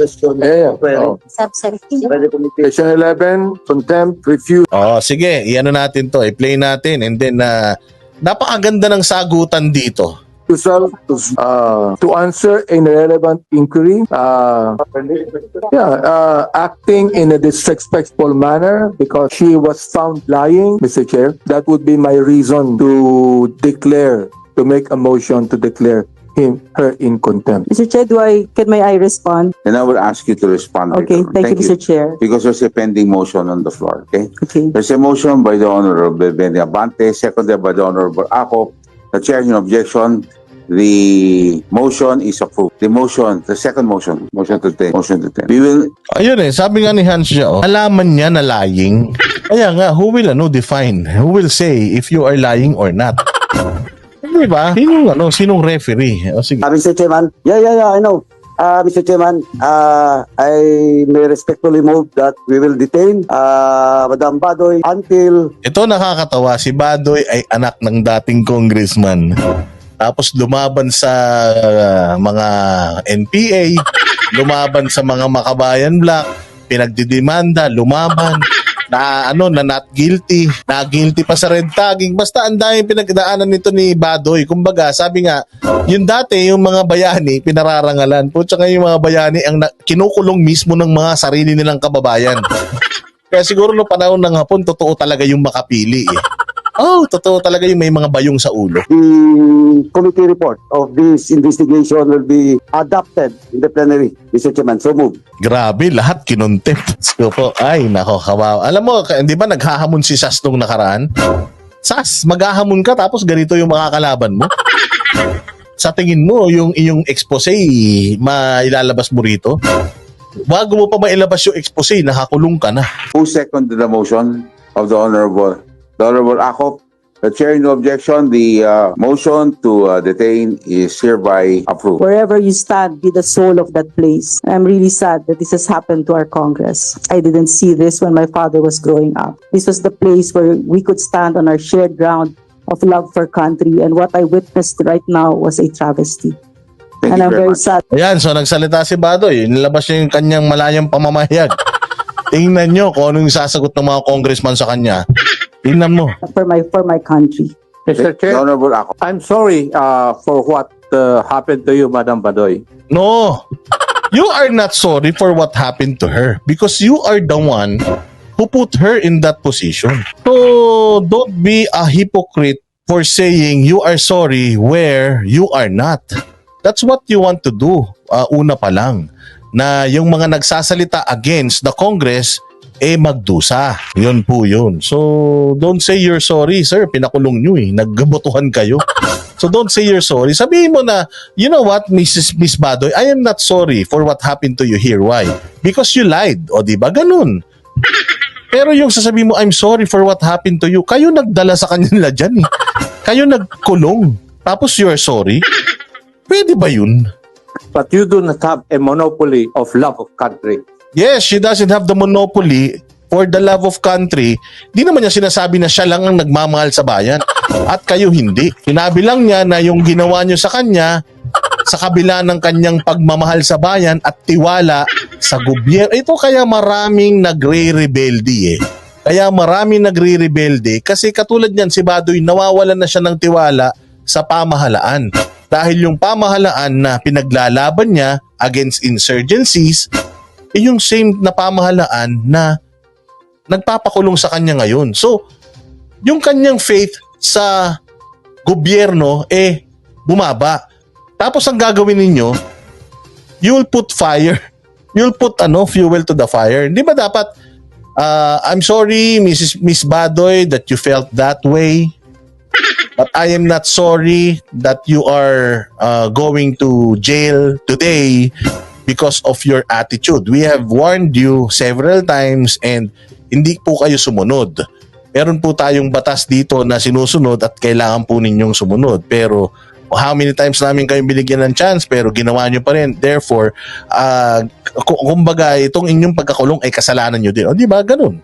question. Yeah, yeah. Pwede. Oh. Subsection. Pwede committee. Section 11, contempt, refuse. Oh, sige, iano natin to, i-play natin and then uh, napakaganda ng sagutan dito. refusal to, uh, to answer an irrelevant inquiry, uh, yeah, uh, acting in a disrespectful manner because she was found lying, Mr. Chair. That would be my reason to declare, to make a motion to declare him, her in contempt. Mr. Chair, do I, can may I respond? And I will ask you to respond. Okay, later. thank you, Mr. Chair. Because there's a pending motion on the floor, okay? Okay. There's a motion by the Honorable Benny Abante, seconded by the Honorable Ako. The chair in objection, the motion is approved. The motion, the second motion, motion to ten, motion to ten. We will, Ayun eh, sabi nga ni Hans siya, oh, alaman niya na lying. Kaya nga, who will ano, define? Who will say if you are lying or not? Di ba? Sinong, ano, sinong referee? O sige. Uh, Mr. Chairman, yeah, yeah, yeah, I know. Uh, Mr. Chairman, uh, I may respectfully move that we will detain uh, Madam Badoy until Ito nakakatawa, si Badoy ay anak ng dating congressman. Tapos lumaban sa uh, mga NPA, lumaban sa mga Makabayan Black, pinagdidemanda, lumaban, na ano, na not guilty, na guilty pa sa red tagging. Basta ang daming pinagdaanan nito ni Badoy. Kumbaga, sabi nga, yung dati, yung mga bayani, pinararangalan. Po, tsaka yung mga bayani, ang kinukulong mismo ng mga sarili nilang kababayan. Kaya siguro no panahon ng hapon, totoo talaga yung makapili eh. Oh, totoo talaga yung may mga bayong sa ulo. the committee report of this investigation will be adopted in the plenary, Mr. Chairman. So move. Grabe, lahat kinontempt. So po, ay nako, kawawa. Alam mo, ka- di ba naghahamon si Sas nung nakaraan? Sas, maghahamon ka tapos ganito yung makakalaban mo? Sa tingin mo, yung iyong expose, mailalabas mo rito? Bago mo pa mailabas yung expose, nakakulong ka na. who seconded the motion of the Honorable, the Honorable Ako? The chair in objection, the uh, motion to uh, detain is hereby approved. Wherever you stand, be the soul of that place. I'm really sad that this has happened to our Congress. I didn't see this when my father was growing up. This was the place where we could stand on our shared ground of love for country. And what I witnessed right now was a travesty. Thank and you I'm very very sad. Ayan, so nagsalita si Badoy. Nilabas niya yung kanyang malayang pamamayag. Tingnan nyo kung anong sasagot ng mga congressman sa kanya. Tingnan mo. for my for my country. Mr. The Chair, Honorable Ako. I'm sorry uh, for what uh, happened to you, Madam Badoy. No. You are not sorry for what happened to her because you are the one who put her in that position. So don't be a hypocrite for saying you are sorry where you are not. That's what you want to do uh, una pa lang. Na yung mga nagsasalita against the Congress eh magdusa. Yun po yun. So, don't say you're sorry, sir. Pinakulong nyo eh. Naggabotohan kayo. So, don't say you're sorry. Sabihin mo na, you know what, Mrs. Miss Badoy, I am not sorry for what happened to you here. Why? Because you lied. O, di ba? Ganun. Pero yung sasabihin mo, I'm sorry for what happened to you, kayo nagdala sa kanila dyan eh. Kayo nagkulong. Tapos you're sorry? Pwede ba yun? But you do not have a monopoly of love of country. Yes, she doesn't have the monopoly for the love of country. Di naman niya sinasabi na siya lang ang nagmamahal sa bayan at kayo hindi. Sinabi lang niya na yung ginawa niyo sa kanya sa kabila ng kanyang pagmamahal sa bayan at tiwala sa gobyerno. Ito kaya maraming nagre-rebelde eh. Kaya maraming nagre-rebelde kasi katulad niyan si Badoy nawawalan na siya ng tiwala sa pamahalaan. Dahil yung pamahalaan na pinaglalaban niya against insurgencies eh yung same na pamahalaan na nagpapakulong sa kanya ngayon. So, yung kanyang faith sa gobyerno eh bumaba. Tapos ang gagawin ninyo, you'll put fire. You'll put ano, fuel to the fire. Di ba dapat uh, I'm sorry Mrs. Miss Badoy that you felt that way. But I am not sorry that you are uh, going to jail today because of your attitude. We have warned you several times and hindi po kayo sumunod. Meron po tayong batas dito na sinusunod at kailangan po ninyong sumunod. Pero how many times namin kayong binigyan ng chance pero ginawa nyo pa rin. Therefore, uh, kumbaga itong inyong pagkakulong ay kasalanan nyo din. O di ba? Ganun.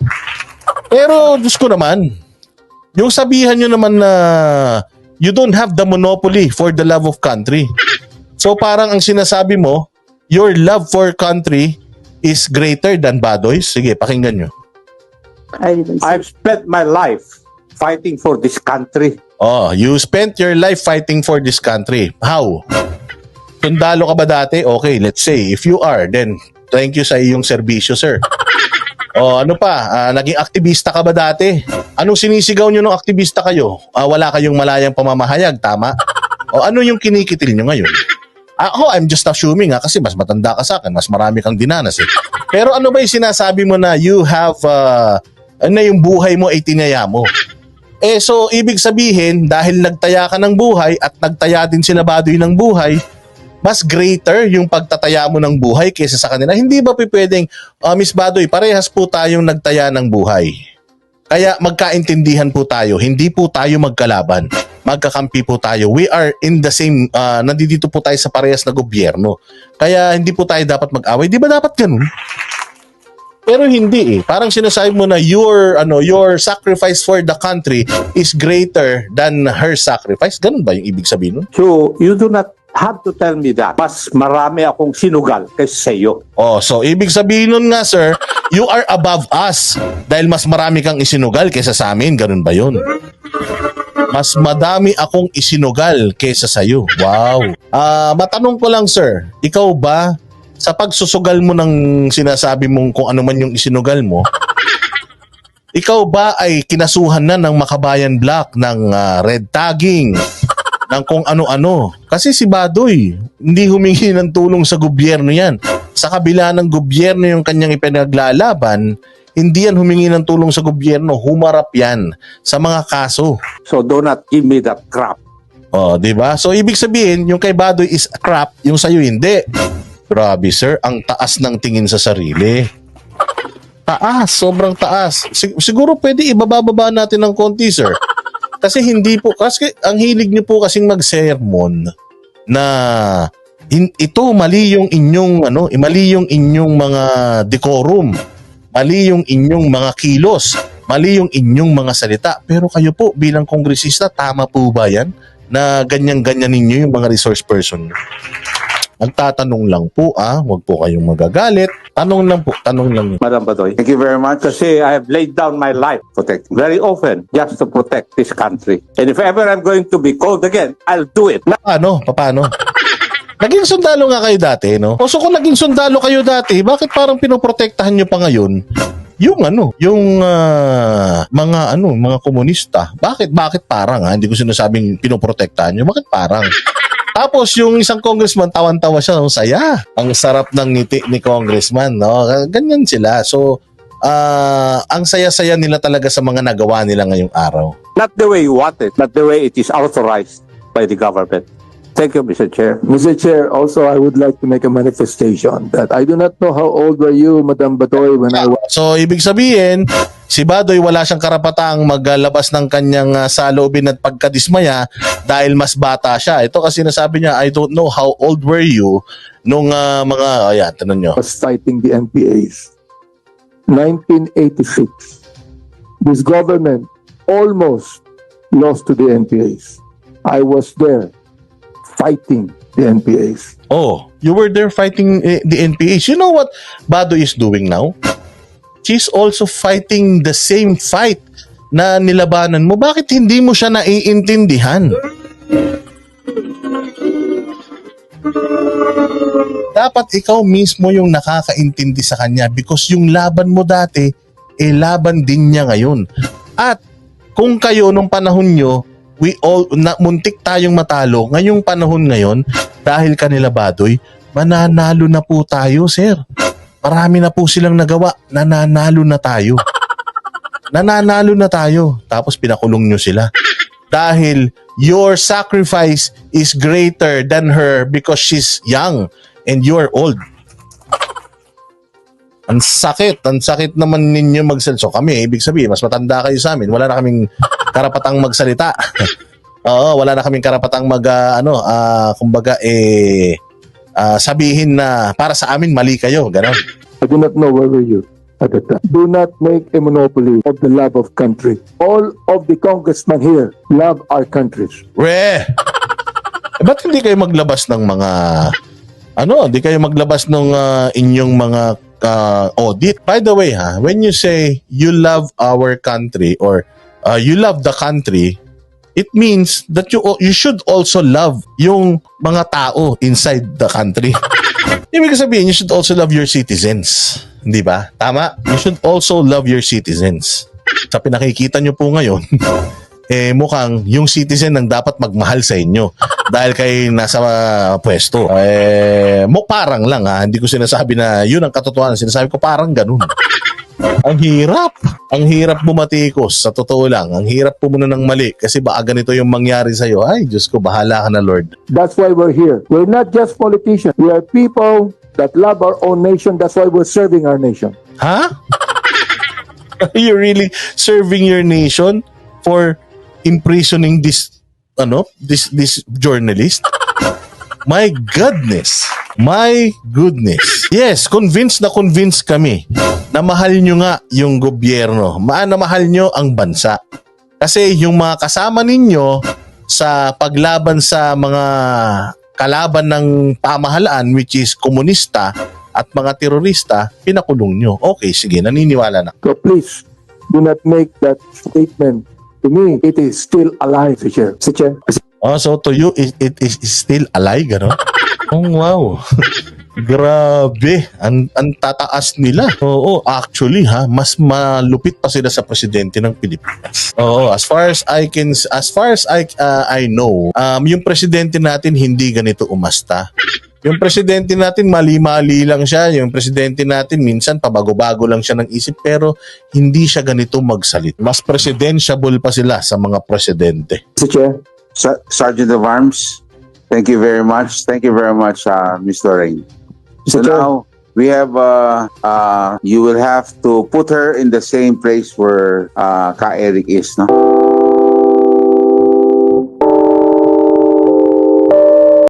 Pero Diyos ko naman, yung sabihan nyo naman na you don't have the monopoly for the love of country. So parang ang sinasabi mo, your love for country is greater than Badoy's? Sige, pakinggan nyo. I've spent my life fighting for this country. Oh, you spent your life fighting for this country. How? Sundalo ka ba dati? Okay, let's say, if you are, then thank you sa iyong serbisyo, sir. O ano pa, ah, naging aktivista ka ba dati? Anong sinisigaw nyo nung aktivista kayo? Ah, wala kayong malayang pamamahayag, tama? O ano yung kinikitil nyo ngayon? Ako, I'm just assuming ha, kasi mas matanda ka sa akin, mas marami kang dinanas eh. Pero ano ba yung sinasabi mo na you have, uh, na yung buhay mo ay tinaya mo? Eh so ibig sabihin dahil nagtaya ka ng buhay at nagtaya din sila Baduy ng buhay, mas greater yung pagtataya mo ng buhay kaysa sa kanila. Hindi ba pwedeng, "Ah, Miss Baduy, parehas po tayong nagtaya ng buhay. Kaya magkaintindihan po tayo, hindi po tayo magkalaban. Magkakampi po tayo. We are in the same, ah, nandito po tayo sa parehas na gobyerno. Kaya hindi po tayo dapat mag-away. Di ba dapat ganun? Pero hindi eh. Parang sinasabi mo na your ano your sacrifice for the country is greater than her sacrifice. Ganun ba yung ibig sabihin nun? So, you do not have to tell me that. Mas marami akong sinugal kaysa sa iyo. Oh, so ibig sabihin nun nga sir, you are above us dahil mas marami kang isinugal kaysa sa amin. Ganun ba yun? Mas madami akong isinugal kaysa sa iyo. Wow. Ah, matanong ko lang sir, ikaw ba sa pagsusugal mo ng sinasabi mong kung ano man yung isinugal mo, ikaw ba ay kinasuhan na ng Makabayan Black ng ah, red tagging, ng kung ano-ano? Kasi si Badoy, hindi humingi ng tulong sa gobyerno yan. Sa kabila ng gobyerno yung kanyang ipinaglalaban, hindi yan humingi ng tulong sa gobyerno, humarap yan sa mga kaso. So, do not give me that crap. Oh, 'di ba? So ibig sabihin, yung kay Badoy is crap, yung sa'yo hindi. Grabe, sir, ang taas ng tingin sa sarili. Taas, sobrang taas. Sig- siguro pwede ibababa natin ng konti, sir. Kasi hindi po, kasi ang hilig niyo po kasing mag-sermon na in- ito mali yung inyong ano, mali yung inyong mga decorum. Mali yung inyong mga kilos. Mali yung inyong mga salita. Pero kayo po bilang kongresista, tama po ba yan? Na ganyan-ganyan ninyo yung mga resource person. Nagtatanong lang po ah, wag po kayong magagalit. Tanong lang po, tanong lang. Madam Badoy. Thank you very much. Kasi I have laid down my life Protect. very often just to protect this country. And if ever I'm going to be called again, I'll do it. Paano? Paano? Naging sundalo nga kayo dati, no? O so kung naging sundalo kayo dati, bakit parang pinoprotektahan nyo pa ngayon yung ano, yung ah, mga ano, mga komunista? Bakit? Bakit parang ha? Hindi ko sinasabing pinoprotektahan nyo. Bakit parang? Tapos yung isang congressman, tawan-tawa siya, ang saya. Ang sarap ng ngiti ni congressman, no? Ganyan sila. So, ah, ang saya-saya nila talaga sa mga nagawa nila ngayong araw. Not the way you want it, but the way it is authorized by the government. Thank you, Mr. Chair. Mr. Chair, also I would like to make a manifestation that I do not know how old were you, Madam Batoy, when I was So, ibig sabihin, si Badoy wala siyang karapatang maglabas ng kanyang uh, saloobin at pagkadismaya dahil mas bata siya. Ito kasi nasabi niya, I don't know how old were you nung ah, mga, ayan, tanong nyo. fighting the NPAs. 1986. This government almost lost to the NPAs. I was there fighting the NPAs. Oh, you were there fighting eh, the NPAs. You know what Badoy is doing now? She's also fighting the same fight na nilabanan mo. Bakit hindi mo siya naiintindihan? Dapat ikaw mismo yung nakakaintindi sa kanya because yung laban mo dati, eh laban din niya ngayon. At kung kayo nung panahon nyo, we all, na, muntik tayong matalo, ngayong panahon ngayon, dahil kanila Badoy, mananalo na po tayo, sir. Marami na po silang nagawa, nananalo na tayo. Nananalo na tayo. Tapos pinakulong nyo sila. Dahil your sacrifice is greater than her because she's young and you're old. Ang sakit, ang sakit naman ninyo magsalita. So kami, ibig sabihin, mas matanda kayo sa amin. Wala na kaming karapatang magsalita. Oo, wala na kaming karapatang mag, ah, ano, ah, kumbaga, eh, ah, sabihin na para sa amin, mali kayo. Ganon. I do not know where were you at the time. Do not make a monopoly of the love of country. All of the congressmen here love our countries. Re! Eh, ba't hindi kayo maglabas ng mga ano, di kayo maglabas ng inyong mga ah, audit. By the way, ha, when you say you love our country or ah, you love the country, it means that you you should also love yung mga tao inside the country. Ibig sabihin, you should also love your citizens. Di ba? Tama? You should also love your citizens. Sa pinakikita nyo po ngayon, eh mukhang yung citizen ang dapat magmahal sa inyo dahil kay nasa uh, pwesto. Eh, mo parang lang ha, hindi ko sinasabi na yun ang katotohanan, sinasabi ko parang ganun. Ang hirap. Ang hirap bumatikos. Sa totoo lang. Ang hirap pumunta ng mali. Kasi baka ganito yung mangyari sa'yo. Ay, Diyos ko, bahala ka na, Lord. That's why we're here. We're not just politicians. We are people that love our own nation. That's why we're serving our nation. Ha? Are you really serving your nation for imprisoning this ano this this journalist? My goodness. My goodness. Yes, convinced na convinced kami na mahal nyo nga yung gobyerno. Ma na mahal nyo ang bansa. Kasi yung mga kasama ninyo sa paglaban sa mga kalaban ng pamahalaan which is komunista at mga terorista, pinakulong nyo. Okay, sige, naniniwala na. So please, do not make that statement. To me, it is still alive. Mr. Chair. Oh, so to you, it, it is still alive, gano'n? Oh, wow. Grabe, ang, ang tataas nila. Oo, actually ha, mas malupit pa sila sa presidente ng Pilipinas. Oo, as far as I can as far as I uh, I know, um yung presidente natin hindi ganito umasta. Yung presidente natin mali-mali lang siya, yung presidente natin minsan pabago-bago lang siya ng isip pero hindi siya ganito magsalit. Mas presidentiable pa sila sa mga presidente. Mr. Chair. Ser- Sergeant of Arms, thank you very much. Thank you very much, uh, Ms. Lorraine. So Mr. Chair. now, we have, uh, uh, you will have to put her in the same place where uh, Ka Eric is, no?